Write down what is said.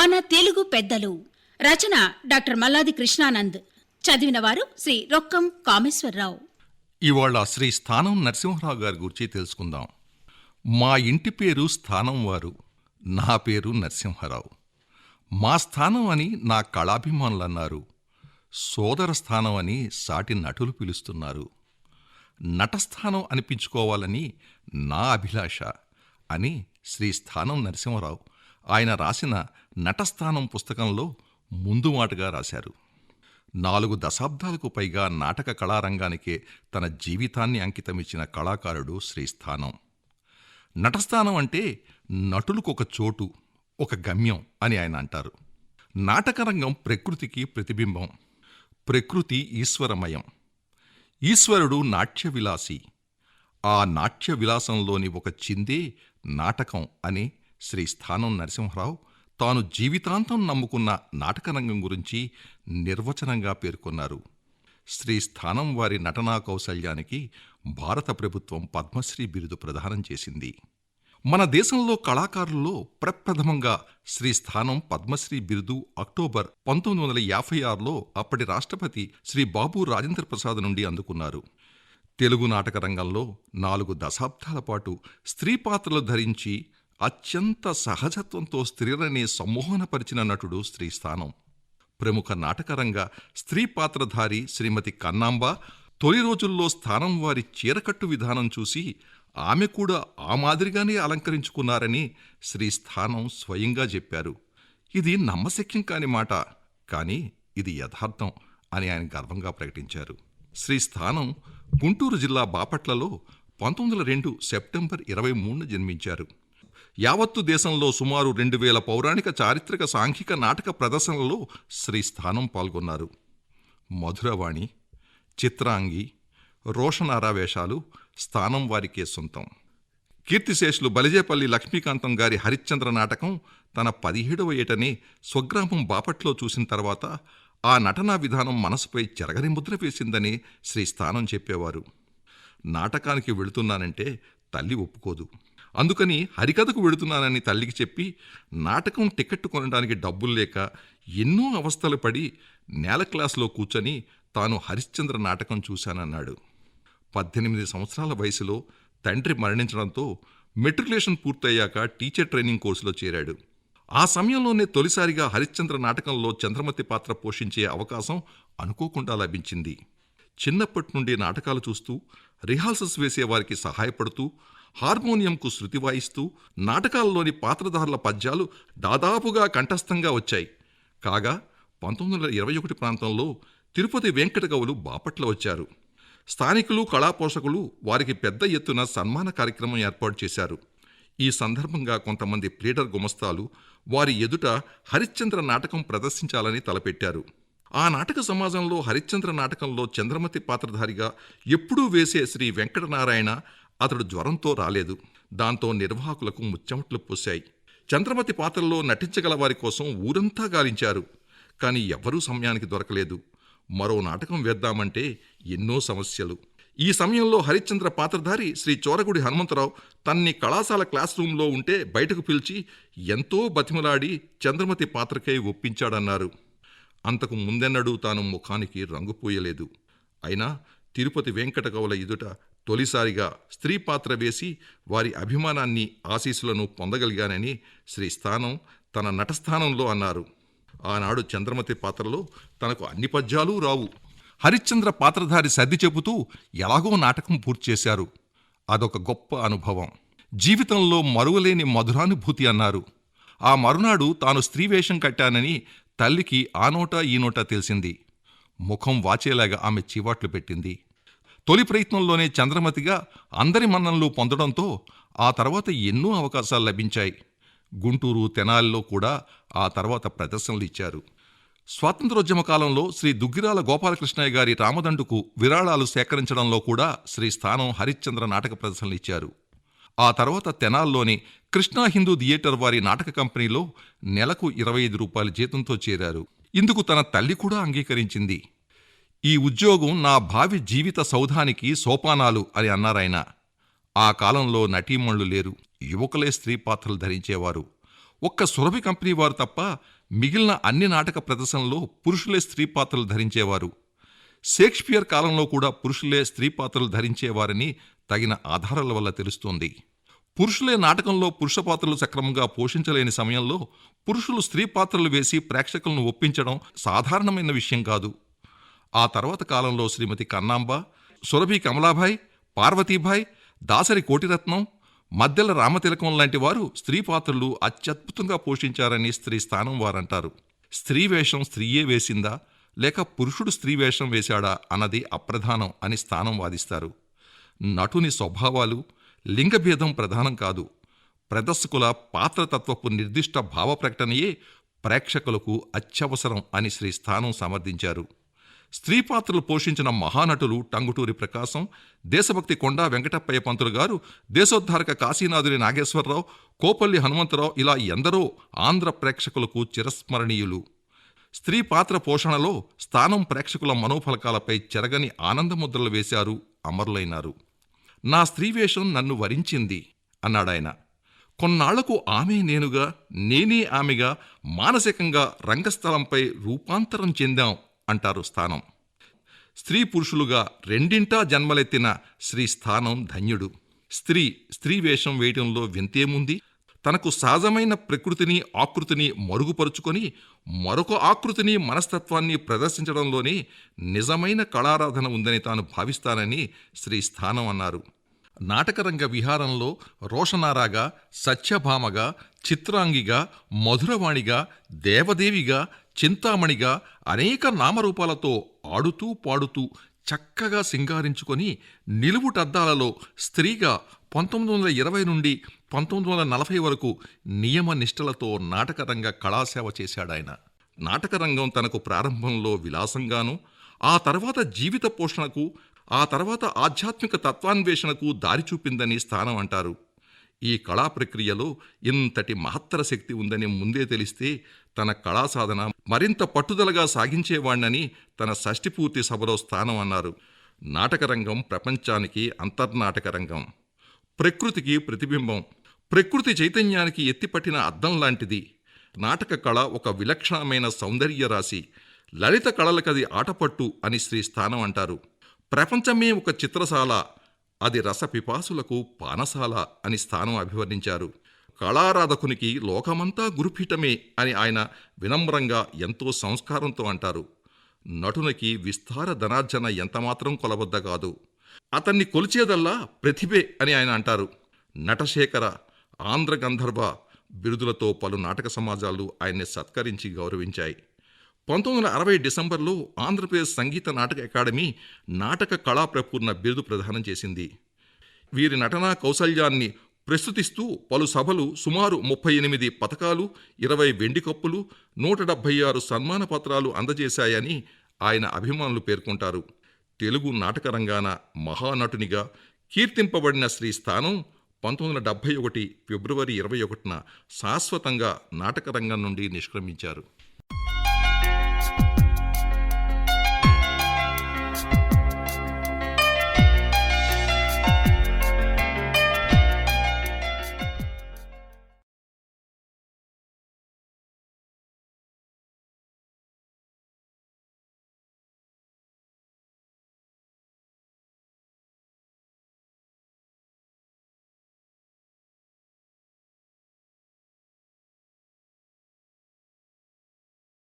మన తెలుగు పెద్దలు. రచన డాక్టర్ మల్లాది కృష్ణానంద్. చదివిన వారు శ్రీ రొక్కం కామేశ్వరరావు. ఇవాళ శ్రీ స్థానం నరసింహరావు గారి గురించి తెలుసుకుందాం. మా ఇంటి పేరు స్థానం వారు. నా పేరు నరసింహారావు. మా స్థానం అని నా కళాభిమానులు అన్నారు సోదర స్థానం అని సాటి నటులు పిలుస్తున్నారు. నటస్థానం అనిపించుకోవాలని నా అభిలాష అని శ్రీ స్థానం నరసింహరావు ఆయన రాసిన నటస్థానం పుస్తకంలో ముందు మాటగా రాశారు. నాలుగు దశాబ్దాలకు పైగా నాటక కళారంగానికే తన జీవితాన్ని అంకితమిచ్చిన కళాకారుడు శ్రీస్థానం నటస్థానం అంటే నటులకు ఒక చోటు ఒక గమ్యం అని ఆయన అంటారు. నాటకరంగం ప్రకృతికి ప్రతిబింబం ప్రకృతి ఈశ్వరమయం. ఈశ్వరుడు నాట్య విలాసి ఆ నాట్య విలాసంలోని ఒక చిందే నాటకం అని శ్రీ స్థానం నరసింహరావు తాను జీవితాంతం నమ్ముకున్న నాటకరంగం గురించి నిర్వచనంగా పేర్కొన్నారు. శ్రీ స్థానం వారి నటనా కౌశల్యానికి భారత ప్రభుత్వం పద్మశ్రీ బిరుదు ప్రదానం చేసింది. మన దేశంలో కళాకారుల్లో ప్రప్రథమంగా శ్రీ స్థానం పద్మశ్రీ బిరుదు అక్టోబర్ పంతొమ్మిది వందల యాభై ఆరులో అప్పటి రాష్ట్రపతి శ్రీ బాబు రాజేంద్ర ప్రసాద్ నుండి అందుకున్నారు. తెలుగు నాటక రంగంలో నాలుగు దశాబ్దాల పాటు స్త్రీ పాత్రలు ధరించి అత్యంత సహజత్వంతో స్త్రీలని సమ్మోహనపరిచిన నటుడు స్త్రీస్థానం ప్రముఖ నాటకరంగ స్త్రీ పాత్రధారి శ్రీమతి కన్నాంబ తొలి రోజుల్లో స్థానం వారి చీరకట్టు విధానం చూసి ఆమె కూడా ఆ మాదిరిగానే అలంకరించుకున్నారని శ్రీస్థానం స్వయంగా చెప్పారు. ఇది నమ్మశక్యం కాని మాట కానీ ఇది యథార్థం అని ఆయన గర్వంగా ప్రకటించారు. శ్రీస్థానం గుంటూరు జిల్లా బాపట్లలో పంతొమ్మిది వందల రెండు సెప్టెంబర్ ఇరవై మూడున జన్మించారు. యావత్తు దేశంలో సుమారు రెండు వేల పౌరాణిక చారిత్రక సాంఘిక నాటక ప్రదర్శనలలో శ్రీస్థానం పాల్గొన్నారు. మధురవాణి చిత్రాంగి రోషనారా వేషాలు స్థానం వారికే సొంతం. కీర్తిశేషులు బలిజేపల్లి లక్ష్మీకాంతం గారి హరిశ్చంద్ర నాటకం తన పదిహేడవ ఏటనే స్వగ్రామం బాపట్లో చూసిన తర్వాత ఆ నటనా విధానం మనసుపై చెరగని ముద్ర వేసిందని శ్రీ స్థానం చెప్పేవారు. నాటకానికి వెళుతున్నానంటే తల్లి ఒప్పుకోదు. అందుకని హరికథకు వెడుతున్నానని తల్లికి చెప్పి నాటకం టికెట్ కొనడానికి డబ్బులు లేక ఎన్నో అవస్థలు పడి నేల క్లాస్లో కూర్చొని తాను హరిశ్చంద్ర నాటకం చూశానన్నాడు. పద్దెనిమిది సంవత్సరాల వయసులో తండ్రి మరణించడంతో మెట్రికులేషన్ పూర్తయ్యాక టీచర్ ట్రైనింగ్ కోర్సులో చేరాడు. ఆ సమయంలోనే తొలిసారిగా హరిశ్చంద్ర నాటకంలో చంద్రమతి పాత్ర పోషించే అవకాశం అనుకోకుండా లభించింది. చిన్నప్పటి నుండి నాటకాలు చూస్తూ రిహార్సల్స్ వేసేవారికి సహాయపడుతూ హార్మోనియంకు శృతి వాయిస్తూ నాటకాల్లోని పాత్రధారుల పద్యాలు దాదాపుగా కంఠస్థంగా వచ్చాయి. కాగా పంతొమ్మిది వందల ఇరవై ఒకటి ప్రాంతంలో తిరుపతి వెంకట బాపట్ల వచ్చారు. స్థానికులు కళాపోషకులు వారికి పెద్ద ఎత్తున సన్మాన కార్యక్రమం ఏర్పాటు చేశారు. ఈ సందర్భంగా కొంతమంది ప్లీడర్ గుమస్తాలు వారి ఎదుట హరిశ్చంద్ర నాటకం ప్రదర్శించాలని తలపెట్టారు. ఆ నాటక సమాజంలో హరిశ్చంద్ర నాటకంలో చంద్రమతి పాత్రధారిగా ఎప్పుడూ వేసే శ్రీ వెంకటనారాయణ అతడు జ్వరంతో రాలేదు. దాంతో నిర్వాహకులకు ముచ్చెమట్లు పోశాయి. చంద్రమతి పాత్రలో నటించగల వారి కోసం ఊరంతా గాలించారు. కానీ ఎవ్వరూ సమయానికి దొరకలేదు. మరో నాటకం వేద్దామంటే ఎన్నో సమస్యలు. ఈ సమయంలో హరిశ్చంద్ర పాత్రధారి శ్రీ చోరగుడి హనుమంతరావు తన్ని కళాశాల క్లాస్ రూంలో ఉంటే బయటకు పిలిచి ఎంతో బతిమలాడి చంద్రమతి పాత్రకై ఒప్పించాడన్నారు. అంతకు ముందెన్నడూ తాను ముఖానికి రంగు పూయలేదు. అయినా తిరుపతి వెంకట ఎదుట తొలిసారిగా స్త్రీ పాత్ర వేసి వారి అభిమానాన్ని ఆశీస్సులను పొందగలిగానని శ్రీ స్థానం తన నటస్థానంలో అన్నారు. ఆనాడు చంద్రమతి పాత్రలో తనకు అన్ని పద్యాలు రావు. హరిశ్చంద్ర పాత్రధారి సర్ది చెబుతూ ఎలాగో నాటకం పూర్తి చేశారు. అదొక గొప్ప అనుభవం. జీవితంలో మరువలేని మధురానుభూతి అన్నారు. ఆ మరునాడు తాను స్త్రీ వేషం కట్టానని తల్లికి ఆ నోటా ఈ నోటా తెలిసింది. ముఖం వాచేలాగా ఆమె చీవాట్లు పెట్టింది. తొలి ప్రయత్నంలోనే చంద్రమతిగా అందరి మన్ననలు పొందడంతో ఆ తర్వాత ఎన్నో అవకాశాలు లభించాయి. గుంటూరు తెనాలిలో కూడా ఆ తర్వాత ప్రదర్శనలు ఇచ్చారు. స్వాతంత్రోద్యమ కాలంలో శ్రీ దుగ్గిరాల గోపాలకృష్ణయ్య గారి రామదండుకు విరాళాలు సేకరించడంలో కూడా శ్రీ స్థానం హరిశ్చంద్ర నాటక ప్రదర్శనలు ఇచ్చారు. ఆ తర్వాత తెనాల్లోని కృష్ణా హిందూ థియేటర్ వారి నాటక కంపెనీలో నెలకు ఇరవై ఐదు రూపాయల జీతంతో చేరారు. ఇందుకు తన తల్లి కూడా అంగీకరించింది. ఈ ఉద్యోగం నా భావి జీవిత సౌధానికి సోపానాలు అని అన్నారాయన. ఆ కాలంలో నటీమణులు లేరు. యువకులే స్త్రీ పాత్రలు ధరించేవారు. ఒక్క సురభి కంపెనీ వారు తప్ప మిగిలిన అన్ని నాటక ప్రదర్శనలో పురుషులే స్త్రీ పాత్రలు ధరించేవారు. షేక్స్పియర్ కాలంలో కూడా పురుషులే స్త్రీ పాత్రలు ధరించేవారని తగిన ఆధారాల వల్ల తెలుస్తోంది. పురుషులే నాటకంలో పురుష పాత్రలు సక్రమంగా పోషించలేని సమయంలో పురుషులు స్త్రీ పాత్రలు వేసి ప్రేక్షకులను ఒప్పించడం సాధారణమైన విషయం కాదు. ఆ తర్వాత కాలంలో శ్రీమతి కన్నాంబ సురభి కమలాభాయ్ పార్వతీభాయ్ దాసరి కోటిరత్నం మద్దెల రామతిలకం లాంటి వారు స్త్రీ పాత్రలు అత్యద్భుతంగా పోషించారని స్త్రీ స్థానం వారంటారు. స్త్రీ వేషం స్త్రీయే వేసిందా? లేక పురుషుడు స్త్రీ వేషం వేశాడా అన్నది అప్రధానం అని స్థానం వాదిస్తారు. నటుని స్వభావాలు లింగభేదం ప్రధానం కాదు. ప్రదర్శకుల పాత్రతత్వపు నిర్దిష్ట భావ ప్రకటనయే ప్రేక్షకులకు అత్యవసరం అని శ్రీ స్థానం సమర్థించారు. స్త్రీ పాత్రలు పోషించిన మహానటులు టంగుటూరి ప్రకాశం దేశభక్తి కొండా వెంకటప్పయ్య పంతులు గారు దేశోద్ధారక కాశీనాథుని నాగేశ్వరరావు కోపల్లి హనుమంతరావు ఇలా ఎందరో ఆంధ్ర ప్రేక్షకులకు చిరస్మరణీయులు. స్త్రీ పాత్ర పోషణలో స్థానం ప్రేక్షకుల మనోఫలకాలపై చెరగని ఆనందముద్రలు వేశారు అమరులైనారు. నా స్త్రీ వేషం నన్ను వరించింది అన్నాడాయన. కొన్నాళ్ళకు ఆమె నేనుగా నేనే ఆమెగా మానసికంగా రంగస్థలంపై రూపాంతరం చెందాం అంటారు స్థానం. స్త్రీ పురుషులుగా రెండింటా జన్మలెత్తిన శ్రీ స్థానం ధన్యుడు. స్త్రీ స్త్రీ వేషం వేయటంలో వింతేముంది? తనకు సహజమైన ప్రకృతిని ఆకృతిని మరుగుపరుచుకొని మరొక ఆకృతిని మనస్తత్వాన్ని ప్రదర్శించడంలోనే నిజమైన కళారాధన ఉందని తాను భావిస్తానని శ్రీ స్థానం అన్నారు. నాటకరంగ విహారంలో రోషనారాగా సత్యభామగా చిత్రాంగిగా మధురవాణిగా దేవదేవిగా చింతామణిగా అనేక నామరూపాలతో ఆడుతూ పాడుతూ చక్కగా సింగారించుకొని నిలువుటద్దాలలో స్త్రీగా పంతొమ్మిది వందల ఇరవై నుండి పంతొమ్మిది వందల నలభై వరకు నియమ నిష్టలతో నాటకరంగ కళాసేవ చేశాడాయన. నాటకరంగం తనకు ప్రారంభంలో విలాసంగాను ఆ తర్వాత జీవిత పోషణకు ఆ తర్వాత ఆధ్యాత్మిక తత్వాన్వేషణకు దారి చూపిందని స్థానం అంటారు. ఈ కళా ప్రక్రియలో ఇంతటి మహత్తర శక్తి ఉందని ముందే తెలిస్తే తన కళా సాధన మరింత పట్టుదలగా సాగించేవాణ్ణని తన షష్టిపూర్తి సభలో స్థానం అన్నారు. నాటకరంగం ప్రపంచానికి అంతర్నాటక రంగం. ప్రకృతికి ప్రతిబింబం. ప్రకృతి చైతన్యానికి ఎత్తిపట్టిన అద్దం లాంటిది. నాటక కళ ఒక విలక్షణమైన సౌందర్య రాశి. లలిత కళలకది ఆటపట్టు అని శ్రీ స్థానం అంటారు. ప్రపంచమే ఒక చిత్రశాల. అది రసపిపాసులకు పానశాల అని స్థానం అభివర్ణించారు. కళారాధకునికి లోకమంతా గురుపీఠమే అని ఆయన వినమ్రంగా ఎంతో సంస్కారంతో అంటారు. నటునికి విస్తార ధనార్జన ఎంతమాత్రం కొలబద్ద కాదు అతన్ని కొలిచేదల్లా ప్రతిభే అని ఆయన అంటారు. నటశేఖర ఆంధ్ర గంధర్వ బిరుదులతో పలు నాటక సమాజాలు ఆయన్ని సత్కరించి గౌరవించాయి. పంతొమ్మిది వందల అరవై డిసెంబర్లో ఆంధ్రప్రదేశ్ సంగీత నాటక అకాడమీ నాటక కళా ప్రపూర్ణ బిరుదు ప్రదానం చేసింది. వీరి నటనా కౌశల్యాన్ని ప్రస్తుతిస్తూ పలు సభలు సుమారు ముప్పై ఎనిమిది పథకాలు ఇరవై వెండి కప్పులు నూట డెబ్భై ఆరు సన్మాన పత్రాలు అందజేశాయని ఆయన అభిమానులు పేర్కొంటారు. తెలుగు నాటక రంగాన మహానటునిగా కీర్తింపబడిన శ్రీ స్థానం పంతొమ్మిది వందల డెబ్భై ఒకటి ఫిబ్రవరి ఇరవై ఒకటిన శాశ్వతంగా నాటక రంగం నుండి నిష్క్రమించారు.